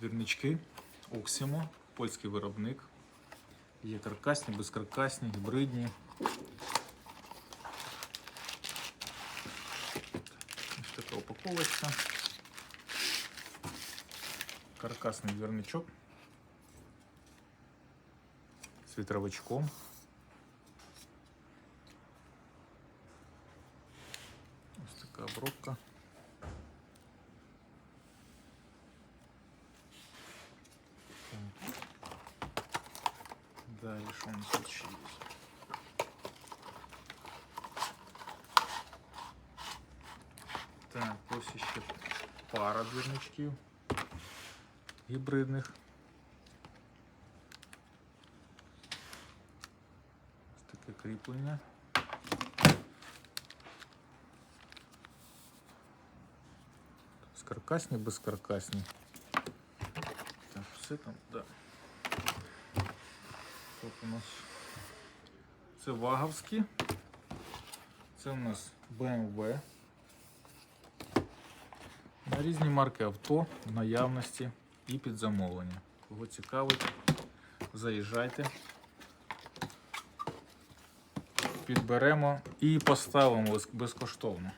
Двірнички Оксімо, польський виробник. Є каркасні, безкаркасні, гібридні. Ось така упаковочка. Каркасний двірничок з вітровичком. Ось така обробка. Далі що у нас тут ще є? Так, ось ще пара двірничків гібридних. Ось таке кріплення. Скаркасні, безкаркасні. Так, все там, да. Тут у нас це ваговські. Це у нас BMW. На різні марки авто в наявності і під замовлення. Кого цікавить, заїжджайте. Підберемо і поставимо безкоштовно.